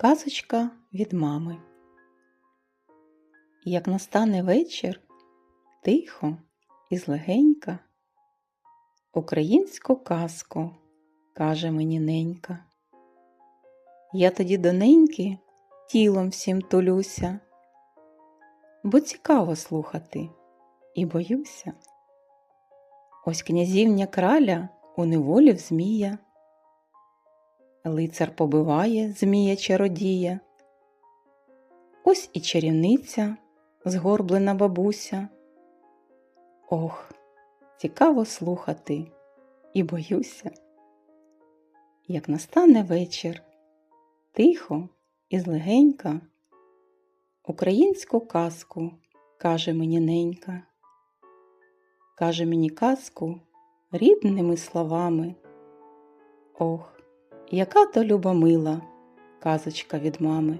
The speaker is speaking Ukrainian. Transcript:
Казочка від мами. Як настане вечір, тихо і злегенька, Українську казку каже мені ненька. Я тоді до неньки тілом всім тулюся, бо цікаво слухати і боюся. Ось князівня краля у неволі в змія. Лицар побиває змія чародія. Ось і чарівниця, згорблена бабуся. Ох, цікаво слухати і боюся. Як настане вечір, тихо і злегенька, Українську казку каже мені ненька. Каже мені казку рідними словами. Ох, яка то любомила казочка від мами.